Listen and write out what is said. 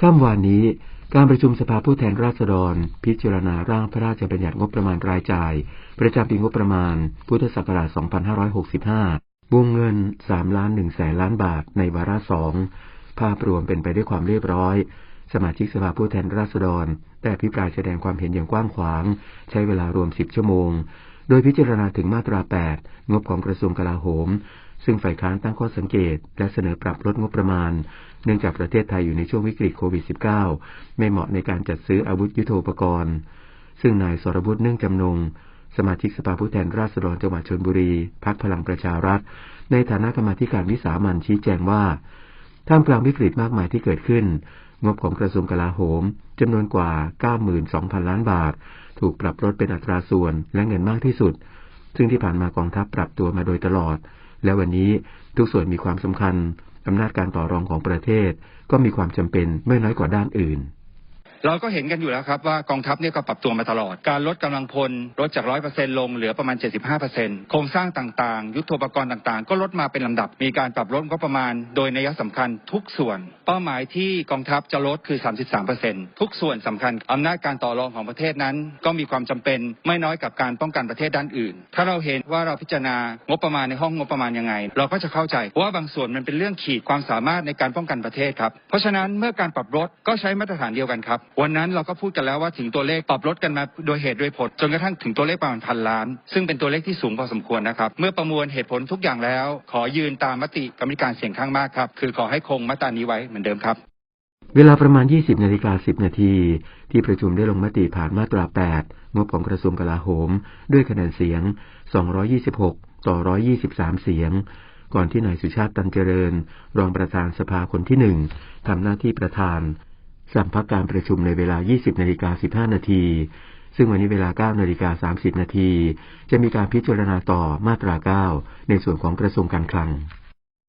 ค่ำวานนี้การประชุมสภาผู้แทนราษฎร พิจารณาร่างพระราชบัญญัติงบประมาณรายจ่าย ประจำปีงบประมาณ พุทธศักราช 2565 วงเงิน 3 ล้าน1แสนล้านบาทในวาระสองภาพรวมเป็นไปด้วยความเรียบร้อย สมาชิกสภาผู้แทนราษฎร แต่พิปรายแสดงความเห็นอย่างกว้างขวาง ใช้เวลารวม 10 ชั่วโมง โดยพิจารณาถึงมาตรา 8 งบของกระทรวงกลาโหม ซึ่งฝ่ายค้านตั้งข้อสังเกต และเสนอปรับลดงบประมาณ เนื่องจากประเทศไทยอยู่ในช่วงวิกฤตโควิด -19 ไม่เหมาะในการจัดซื้ออาวุธยุโทโธปกรณ์ ซึ่งนายสรบุตรเนื่องจำนง สมาชิกสภาผู้แทนราษฎรจังหวัดชลบุรี พักพลังประชารัฐ ในฐานะกรรมาธิการวิสามันชี้แจงว่า ท่ามกลางวิกฤตมากมายที่เกิดขึ้น งบของกระทรวงกลาโหมจำนวนกว่า 92,000 ล้านบาท ถูกปรับลดเป็นอัตราส่วนและเงินมากที่สุด ซึ่งที่ผ่านมากองทัพปรับตัวมาโดยตลอด และวันนี้ทุกส่วนมีความสำคัญอำนาจการต่อรองของประเทศ ก็มีความจำเป็นไม่น้อยกว่าด้านอื่น เราก็เห็นกันอยู่แล้วครับว่ากองทัพเนี่ยก็ปรับตัวมาตลอด การลดกำลังพลลดจากร้อยเปอร์เซ็นลงเหลือประมาณ 75%โครงสร้างต่างๆ ยุทโธปกรณ์ต่างๆ ก็ลดมาเป็นลำดับ มีการปรับลดก็ประมาณ โดยนัยสำคัญทุกส่วน เป้าหมายที่กองทัพจะลดคือ 33%ทุกส่วนสำคัญอำนาจการต่อรองของประเทศนั้น ก็มีความจำเป็นไม่น้อยกับการป้องกันประเทศด้านอื่น ถ้าเราเห็นว่าเราพิจารณางบประมาณในห้องงบประมาณยังไง เราก็จะเข้าใจว่าบางส่วนมันเป็นเรื่องขีดความสามารถในการป้องกันประเทศครับเพราะฉะนั้นเมื่อการปรับลดก็ใช้มาตรฐานเดียวกันครับวันนั้นเราก็พูดกันแล้วว่าถึงตัวเลขปรับลดกันมาโดยเหตุโดยผลจนกระทั่งถึงตัวเลขประมาณพันล้าน ซึ่งเป็นตัวเลขที่สูงพอสมควรนะครับ เมื่อประมวลเหตุผลทุกอย่างแล้ว ขอยืนตามมติกรรมการเสียงข้างมากครับ คือขอให้คงมาตรานี้ไว้เหมือนเดิมครับ เวลาประมาณ 20นาฬิกา10 นาที ที่ประชุมได้ลงมติผ่านมาตรา 8 งบของกระทรวงกลาโหม ด้วยคะแนนเสียง 226 ต่อ 123 เสียงก่อนที่นายสุชาติตันเจริญ รองประธานสภาคนที่หนึ่งทำหน้าที่ประธาน สั่งพักการประชุมในเวลา 20นาฬิกา15 นาที ซึ่งวันนี้เวลา 9นาฬิกา30 นาที จะมีการพิจารณาต่อมาตรา 9 ในส่วนของกระทรวงการคลัง